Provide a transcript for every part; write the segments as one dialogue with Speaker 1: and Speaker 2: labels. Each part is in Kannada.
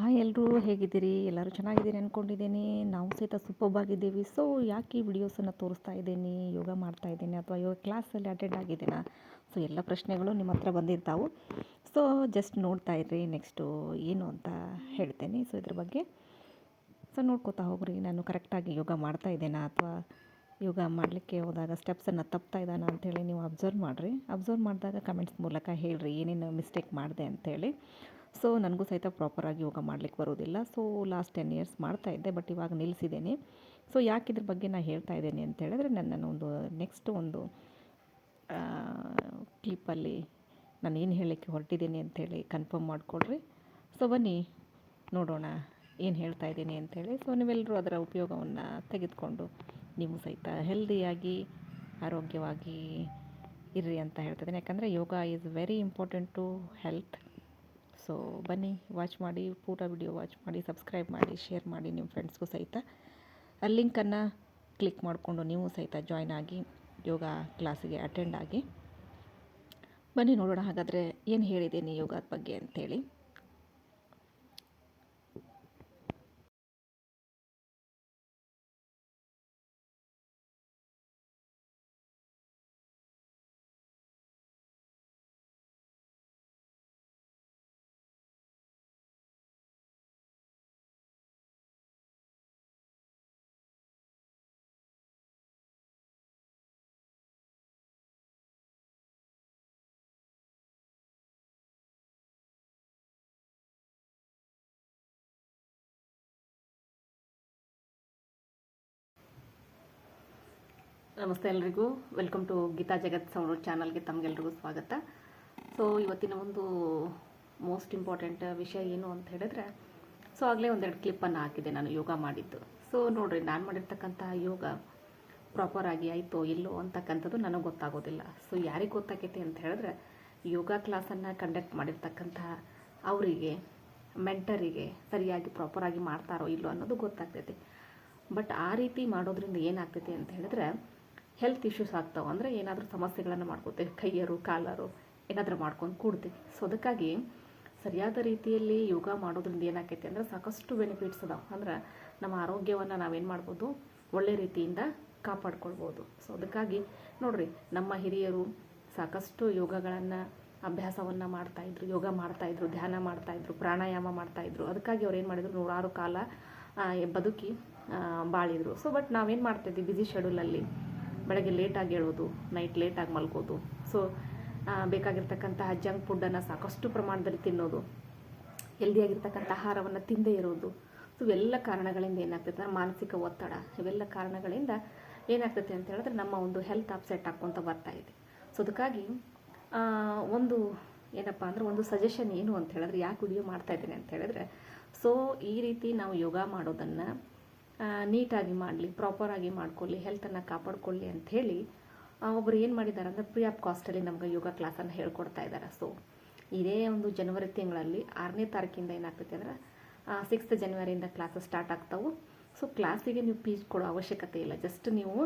Speaker 1: ಹಾಯ್ ಎಲ್ಲರೂ ಹೇಗಿದ್ದೀರಿ? ಎಲ್ಲರೂ ಚೆನ್ನಾಗಿದ್ದೀರಿ ಅಂದ್ಕೊಂಡಿದ್ದೀನಿ ನಾವು ಸಹಿತ ಸೂಪರ್ಬ್ ಆಗಿದ್ದೀವಿ ಸೊ ಯಾಕೆ ಈ ವಿಡಿಯೋಸನ್ನು ತೋರಿಸ್ತಾ ಇದ್ದೀನಿ? ಯೋಗ ಮಾಡ್ತಾ ಇದ್ದೀನಿ ಅಥವಾ ಯೋಗ ಕ್ಲಾಸಲ್ಲಿ ಅಟೆಂಡ್ ಆಗಿದ್ದೀನಾ? ಸೊ ಎಲ್ಲ ಪ್ರಶ್ನೆಗಳು ನಿಮ್ಮ ಹತ್ರ ಬಂದಿರ್ತಾವೆ. ಸೊ ಜಸ್ಟ್ ನೋಡ್ತಾ ಇರ್ರಿ. ನೆಕ್ಸ್ಟು ಏನು ಅಂತ ಹೇಳ್ತೇನೆ. ಸೊ ಇದ್ರ ಬಗ್ಗೆ. ಸೊ ನೋಡ್ಕೋತಾ ಹೋಗ್ರಿ. ನಾನು ಕರೆಕ್ಟಾಗಿ ಯೋಗ ಮಾಡ್ತಾ ಇದ್ದೇನಾ ಅಥವಾ ಯೋಗ ಮಾಡಲಿಕ್ಕೆ ಹೋದಾಗ ಸ್ಟೆಪ್ಸನ್ನು ತಪ್ತಾ ಇದ್ದಾನ ಅಂಥೇಳಿ ನೀವು ಅಬ್ಸರ್ವ್ ಮಾಡಿರಿ. ಅಬ್ಸರ್ವ್ ಮಾಡಿದಾಗ ಕಮೆಂಟ್ಸ್ ಮೂಲಕ ಹೇಳ್ರಿ. ಏನೇನು ಮಿಸ್ಟೇಕ್ ಮಾಡಿದೆ ಅಂಥೇಳಿ ಸೊ ನನಗೂ ಸಹಿತ ಪ್ರಾಪರಾಗಿ ಯೋಗ ಮಾಡಲಿಕ್ಕೆ ಬರೋದಿಲ್ಲ ಸೊ ಲಾಸ್ಟ್ ಟೆನ್ ಇಯರ್ಸ್ ಮಾಡ್ತಾ ಇದ್ದೆ ಬಟ್ ಇವಾಗ ನಿಲ್ಲಿಸಿದ್ದೇನೆ ಸೊ ಯಾಕೆ ಇದ್ರ ಬಗ್ಗೆ ನಾನು ಹೇಳ್ತಾ ಇದ್ದೇನೆ ಅಂತ ಹೇಳಿದ್ರೆ ನನ್ನ ಒಂದು ನೆಕ್ಸ್ಟ್ ಒಂದು ಕ್ಲಿಪ್ಪಲ್ಲಿ ನಾನು ಏನು ಹೇಳಲಿಕ್ಕೆ ಹೊರಟಿದ್ದೀನಿ ಅಂಥೇಳಿ ಕನ್ಫರ್ಮ್ ಮಾಡಿಕೊಡ್ರಿ. ಸೊ ಬನ್ನಿ, ನೋಡೋಣ ಏನು ಹೇಳ್ತಾ ಇದ್ದೀನಿ ಅಂಥೇಳಿ ಸೊ ನೀವೆಲ್ಲರೂ ಅದರ ಉಪಯೋಗವನ್ನು ತೆಗೆದುಕೊಂಡು ನೀವು ಸಹಿತ ಹೆಲ್ದಿಯಾಗಿ ಆರೋಗ್ಯವಾಗಿ ಇರ್ರಿ ಅಂತ ಹೇಳ್ತಿದ್ದೀನಿ ಯಾಕಂದರೆ yoga is very important to health so ಬನ್ನಿ ವಾಚ್ ಮಾಡಿ, ಪೂರ ವಿಡಿಯೋ ವಾಚ್ ಮಾಡಿ ಸಬ್ಸ್ಕ್ರೈಬ್ ಮಾಡಿ ಶೇರ್ ಮಾಡಿ ನಿಮ್ಮ ಫ್ರೆಂಡ್ಸ್ಗೂ ಸಹಿತ. ಆ ಲಿಂಕನ್ನು ಕ್ಲಿಕ್ ಮಾಡಿಕೊಂಡು ನೀವು ಸಹಿತ ಜಾಯ್ನ್ ಆಗಿ, ಯೋಗ ಕ್ಲಾಸಿಗೆ ಅಟೆಂಡ್ ಆಗಿ. ಬನ್ನಿ ನೋಡೋಣ ಹಾಗಾದರೆ ಏನು ಹೇಳಿದ್ದೀನಿ ಯೋಗದ ಬಗ್ಗೆ ಅಂಥೇಳಿ ನಮಸ್ತೆ ಎಲ್ರಿಗೂ. Welcome to Geetha Jagat sound ಚಾನಲ್ಗೆ ತಮಗೆಲ್ರಿಗೂ ಸ್ವಾಗತ. ಸೊ ಇವತ್ತಿನ ಒಂದು ಮೋಸ್ಟ್ ಇಂಪಾರ್ಟೆಂಟ್ ವಿಷಯ ಏನು ಅಂತ ಹೇಳಿದ್ರೆ ಸೊ ಆಗಲೇ ಒಂದೆರಡು ಕ್ಲಿಪ್ಪನ್ನು ಹಾಕಿದೆ ನಾನು ಯೋಗ ಮಾಡಿದ್ದು. ಸೊ ನೋಡಿರಿ, ನಾನು ಮಾಡಿರ್ತಕ್ಕಂತಹ ಯೋಗ ಪ್ರಾಪರಾಗಿ ಆಯಿತೋ ಇಲ್ಲೋ ಅಂತಕ್ಕಂಥದ್ದು ನನಗೆ ಗೊತ್ತಾಗೋದಿಲ್ಲ. ಸೊ ಯಾರಿಗೆ ಗೊತ್ತಾಗೈತೆ ಅಂತ ಹೇಳಿದ್ರೆ, ಯೋಗ ಕ್ಲಾಸನ್ನು ಕಂಡಕ್ಟ್ ಮಾಡಿರ್ತಕ್ಕಂತಹ ಅವರಿಗೆ ಮೆಂಟರಿಗೆ ಸರಿಯಾಗಿ ಪ್ರಾಪರಾಗಿ ಮಾಡ್ತಾರೋ ಇಲ್ಲೋ ಅನ್ನೋದು ಗೊತ್ತಾಗ್ತೈತಿ. ಬಟ್ ಆ ರೀತಿ ಮಾಡೋದ್ರಿಂದ ಏನಾಗ್ತೈತಿ ಅಂತ ಹೇಳಿದ್ರೆ ಹೆಲ್ತ್ ಇಶ್ಯೂಸ್ ಆಗ್ತಾವೆ. ಅಂದರೆ ಏನಾದರೂ ಸಮಸ್ಯೆಗಳನ್ನು ಮಾಡ್ಕೋತೇವೆ. ಕೈಯರು ಕಾಲರು ಏನಾದರೂ ಮಾಡ್ಕೊಂಡು ಕೂಡ್ತೀವಿ. ಸೊ ಅದಕ್ಕಾಗಿ ಸರಿಯಾದ ರೀತಿಯಲ್ಲಿ ಯೋಗ ಮಾಡೋದ್ರಿಂದ ಏನಾಕೈತಿ ಅಂದರೆ ಸಾಕಷ್ಟು ಬೆನಿಫಿಟ್ಸ್ ಅದಾವೆ. ಅಂದ್ರೆ ನಮ್ಮ ಆರೋಗ್ಯವನ್ನು ನಾವೇನು ಮಾಡ್ಬೋದು? ಒಳ್ಳೆ ರೀತಿಯಿಂದ ಕಾಪಾಡ್ಕೊಳ್ಬೋದು. ಸೊ ಅದಕ್ಕಾಗಿ ನೋಡಿರಿ, ನಮ್ಮ ಹಿರಿಯರು ಸಾಕಷ್ಟು ಯೋಗಗಳನ್ನು, ಅಭ್ಯಾಸವನ್ನು ಮಾಡ್ತಾಯಿದ್ರು ಯೋಗ ಮಾಡ್ತಾಯಿದ್ರು ಧ್ಯಾನ ಮಾಡ್ತಾಯಿದ್ರು ಪ್ರಾಣಾಯಾಮ ಮಾಡ್ತಾಯಿದ್ರು ಅದಕ್ಕಾಗಿ ಅವ್ರು ಏನು ಮಾಡಿದ್ರು? ನೂರಾರು ಕಾಲ ಬದುಕಿ ಬಾಳಿದ್ರು. ಸೊ ಬಟ್ ನಾವೇನು ಮಾಡ್ತಾಯಿದ್ವಿ ಬ್ಯುಸಿ ಶೆಡ್ಯೂಲಲ್ಲಿ ಬೆಳಗ್ಗೆ ಲೇಟಾಗಿ ಹೇಳೋದು ನೈಟ್ ಲೇಟಾಗಿ ಮಲ್ಕೋದು ಸೊ ಬೇಕಾಗಿರ್ತಕ್ಕಂತಹ ಜಂಕ್ ಫುಡ್ಡನ್ನು ಸಾಕಷ್ಟು ಪ್ರಮಾಣದಲ್ಲಿ ತಿನ್ನೋದು. ಹೆಲ್ದಿಯಾಗಿರ್ತಕ್ಕಂಥ ಆಹಾರವನ್ನು ತಿಂದೇ ಇರೋದು. ಸೊ ಇವೆಲ್ಲ ಕಾರಣಗಳಿಂದ ಏನಾಗ್ತೈತೆ ಮಾನಸಿಕ ಒತ್ತಡ. ಇವೆಲ್ಲ ಕಾರಣಗಳಿಂದ ಏನಾಗ್ತೈತೆ ಅಂತ ಹೇಳಿದ್ರೆ ನಮ್ಮ ಒಂದು ಹೆಲ್ತ್ ಅಪ್ಸೆಟ್ ಹಾಕ್ಕೊಂತ ಬರ್ತಾ ಇದೆ. ಸೊ ಅದಕ್ಕಾಗಿ ಒಂದು ಏನಪ್ಪ ಅಂದ್ರೆ ಒಂದು ಸಜೆಷನ್ ಏನು ಅಂತ ಹೇಳಿದ್ರೆ, ಯಾಕೆ ವಿಡಿಯೋ ಮಾಡ್ತಾ ಇದ್ದೀನಿ ಅಂತ ಹೇಳಿದ್ರೆ ಸೊ ಈ ರೀತಿ ನಾವು ಯೋಗ ಮಾಡೋದನ್ನು ನೀಟಾಗಿ ಮಾಡಲಿ ಪ್ರಾಪರಾಗಿ ಮಾಡ್ಕೊಳ್ಳಿ ಹೆಲ್ತನ್ನು ಕಾಪಾಡ್ಕೊಳ್ಳಿ ಅಂಥೇಳಿ ಒಬ್ಬರು ಏನು ಮಾಡಿದ್ದಾರೆ ಅಂದರೆ ಫ್ರೀ ಆಫ್ ಕಾಸ್ಟಲ್ಲಿ ನಮ್ಗೆ ಯೋಗ ಕ್ಲಾಸನ್ನು ಹೇಳ್ಕೊಡ್ತಾ ಇದ್ದಾರೆ ಸೊ ಇದೇ ಒಂದು ಜನವರಿ ತಿಂಗಳಲ್ಲಿ ಆರನೇ ತಾರೀಕಿಂದ ಏನಾಗ್ತೈತೆ ಅಂದ್ರೆ ಸಿಕ್ಸ್ತ್ ಜನವರಿಯಿಂದ ಕ್ಲಾಸಸ್ ಸ್ಟಾರ್ಟ್ ಆಗ್ತಾವೆ. ಸೊ ಕ್ಲಾಸಿಗೆ ನೀವು ಫೀಸ್ ಕೊಡೋ ಅವಶ್ಯಕತೆ ಇಲ್ಲ. ಜಸ್ಟ್ ನೀವು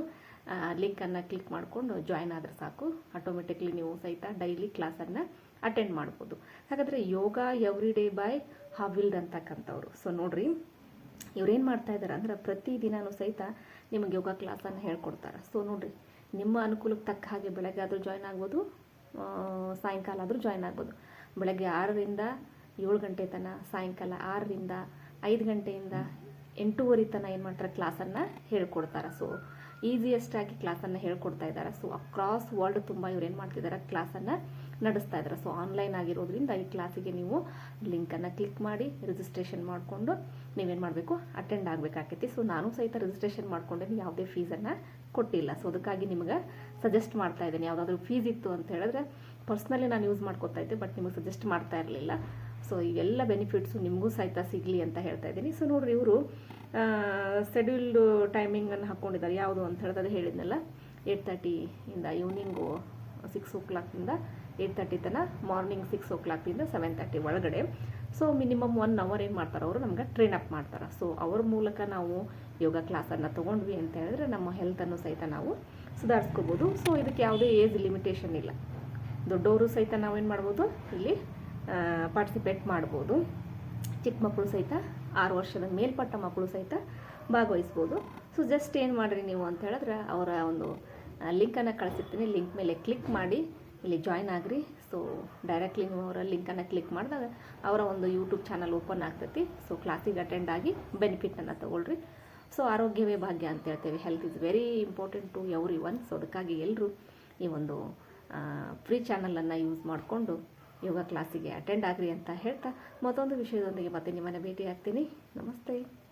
Speaker 1: ಲಿಂಕನ್ನು ಕ್ಲಿಕ್ ಮಾಡಿಕೊಂಡು ಜಾಯ್ನ್ ಆದರೆ ಸಾಕು. ಆಟೋಮೆಟಿಕ್ಲಿ ನೀವು ಸಹಿತ ಡೈಲಿ ಕ್ಲಾಸನ್ನು ಅಟೆಂಡ್ ಮಾಡ್ಬೋದು. ಹಾಗಾದರೆ ಯೋಗ ಎವ್ರಿ ಡೇ ಬೈ ಹಾವಿಲ್ಡ್ ಅಂತಕ್ಕಂಥವ್ರು ಸೊ ನೋಡಿರಿ. ಇವ್ರೇನು ಮಾಡ್ತಾ ಇದ್ದಾರೆ ಅಂದ್ರೆ ಪ್ರತಿದಿನವೂ ಸಹಿತ ನಿಮಗೆ ಯೋಗ ಕ್ಲಾಸನ್ನು ಹೇಳ್ಕೊಡ್ತಾರೆ. ಸೊ ನೋಡಿರಿ, ನಿಮ್ಮ ಅನುಕೂಲಕ್ಕೆ ತಕ್ಕ ಹಾಗೆ ಬೆಳಗ್ಗೆ ಆದರೂ ಜಾಯ್ನ್ ಆಗ್ಬೋದು ಸಾಯಂಕಾಲ ಆದರೂ ಜಾಯ್ನ್ ಆಗ್ಬೋದು. ಬೆಳಗ್ಗೆ ಆರರಿಂದ ಏಳು ಗಂಟೆ ತನಕ, ಸಾಯಂಕಾಲ ಆರರಿಂದ ಐದು ಗಂಟೆಯಿಂದ ಎಂಟೂವರೆ ತನಕ ಏನು ಮಾಡ್ತಾರೆ ಕ್ಲಾಸನ್ನು ಹೇಳ್ಕೊಡ್ತಾರೆ. ಸೊ ಈಸಿಯೆಸ್ಟಾಗಿ ಕ್ಲಾಸನ್ನು ಹೇಳ್ಕೊಡ್ತಾ ಇದ್ದಾರೆ ಸೊ ಅಕ್ರಾಸ್ ವರ್ಲ್ಡ್ ತುಂಬ ಇವ್ರು ಏನು ಮಾಡ್ತಿದ್ದಾರೆ ಕ್ಲಾಸನ್ನು ನಡೆಸ್ತಾ ಇದ್ದಾರೆ ಸೊ ಆನ್ಲೈನ್ ಆಗಿರೋದ್ರಿಂದ ಈ ಕ್ಲಾಸಿಗೆ ನೀವು ಲಿಂಕನ್ನು ಕ್ಲಿಕ್ ಮಾಡಿ ರಿಜಿಸ್ಟ್ರೇಷನ್ ಮಾಡಿಕೊಂಡು ನೀವೇನು ಮಾಡಬೇಕು? ಅಟೆಂಡ್ ಆಗಬೇಕಾಕೈತಿ. ಸೊ ನಾನು ಸಹಿತ ರಿಜಿಸ್ಟ್ರೇಷನ್ ಮಾಡ್ಕೊಂಡೇನೆ. ಯಾವುದೇ ಫೀಸನ್ನು ಕೊಟ್ಟಿಲ್ಲ. ಸೊ ಅದಕ್ಕಾಗಿ ನಿಮಗೆ ಸಜೆಸ್ಟ್ ಮಾಡ್ತಾ ಇದ್ದೀನಿ. ಯಾವುದಾದ್ರೂ ಫೀಸ್ ಇತ್ತು ಅಂತ ಹೇಳಿದ್ರೆ ಪರ್ಸ್ನಲಿ ನಾನು ಯೂಸ್ ಮಾಡ್ಕೊತಾ ಇದ್ದೆ ಬಟ್ ನಿಮಗೆ ಸಜೆಸ್ಟ್ ಮಾಡ್ತಾ ಇರಲಿಲ್ಲ. ಸೊ ಇವೆಲ್ಲ ಬೆನಿಫಿಟ್ಸು ನಿಮಗೂ ಸಹಿತ ಸಿಗಲಿ ಅಂತ ಹೇಳ್ತಾ ಇದ್ದೀನಿ. ಸೊ ನೋಡ್ರಿ ಇವರು ಶೆಡ್ಯೂಲ್ಡ್ ಟೈಮಿಂಗನ್ನು ಹಾಕ್ಕೊಂಡಿದ್ದಾರೆ ಯಾವುದು ಅಂತ ಹೇಳಿದ್ರೆ ಹೇಳಿದ್ನಲ್ಲ ಏಯ್ಟ್ ತರ್ಟಿಯಿಂದ ಈವ್ನಿಂಗು ಸಿಕ್ಸ್ ಓ ಕ್ಲಾಕಿಂದ ಏಯ್ಟ್ ತರ್ಟಿ ತನಕ ಮಾರ್ನಿಂಗ್ ಸಿಕ್ಸ್ ಓ ಕ್ಲಾಕಿಂದ ಸೆವೆನ್ ತರ್ಟಿ ಒಳಗಡೆ. ಸೊ ಮಿನಿಮಮ್ ಒನ್ ಅವರ್ ಏನು ಮಾಡ್ತಾರೆ ಅವರು ನಮ್ಗೆ ಟ್ರೈನ್ ಅಪ್ ಮಾಡ್ತಾರೆ. ಸೊ ಅವ್ರ ಮೂಲಕ ನಾವು ಯೋಗ ಕ್ಲಾಸನ್ನು ತೊಗೊಂಡ್ವಿ ಅಂತ ಹೇಳಿದ್ರೆ ನಮ್ಮ ಹೆಲ್ತನ್ನು ಸಹಿತ ನಾವು ಸುಧಾರಿಸ್ಕೋಬೋದು. ಸೊ ಇದಕ್ಕೆ ಯಾವುದೇ ಏಜ್ ಲಿಮಿಟೇಷನ್ ಇಲ್ಲ. ದೊಡ್ಡವರು ಸಹಿತ ನಾವೇನು ಮಾಡ್ಬೋದು? ಇಲ್ಲಿ ಪಾರ್ಟಿಸಿಪೇಟ್ ಮಾಡ್ಬೋದು. ಚಿಕ್ಕ ಮಕ್ಕಳು ಸಹಿತ, ಆರು ವರ್ಷದ ಮೇಲ್ಪಟ್ಟ ಮಕ್ಕಳು ಸಹಿತ ಭಾಗವಹಿಸ್ಬೋದು. ಸೊ ಜಸ್ಟ್ ಏನು ಮಾಡಿರಿ ನೀವು ಅಂತ ಹೇಳಿದ್ರೆ, ಅವರ ಒಂದು ಲಿಂಕನ್ನು ಕಳಿಸಿರ್ತೀನಿ. ಲಿಂಕ್ ಮೇಲೆ ಕ್ಲಿಕ್ ಮಾಡಿ, ಇಲ್ಲಿ ಜಾಯ್ನ್ ಆಗ್ರಿ. ಸೊ ಡೈರೆಕ್ಟ್ಲಿ ನೀವು ಅವರ ಲಿಂಕನ್ನು ಕ್ಲಿಕ್ ಮಾಡಿದಾಗ, ಅವರ ಒಂದು ಯೂಟ್ಯೂಬ್ ಚಾನಲ್ ಓಪನ್ ಆಗ್ತೈತಿ. ಸೊ ಕ್ಲಾಸಿಗೆ ಅಟೆಂಡ್ ಆಗಿ ಬೆನಿಫಿಟನ್ನು ತೊಗೊಳ್ರಿ. ಸೊ ಆರೋಗ್ಯವೇ ಭಾಗ್ಯ ಅಂತ ಹೇಳ್ತೇವೆ. Health is very important to everyone so ಅದಕ್ಕಾಗಿ ಎಲ್ಲರೂ ಈ ಒಂದು ಫ್ರೀ ಚಾನಲನ್ನು ಯೂಸ್ ಮಾಡಿಕೊಂಡು ಯೋಗ ಕ್ಲಾಸಿಗೆ ಅಟೆಂಡ್ ಆಗ್ರಿ ಅಂತ ಹೇಳ್ತಾ ಮತ್ತೊಂದು ವಿಷಯದೊಂದಿಗೆ ಮತ್ತೆ ನಿಮ್ಮನ್ನು ಭೇಟಿ ಆಗ್ತೀನಿ ನಮಸ್ತೆ.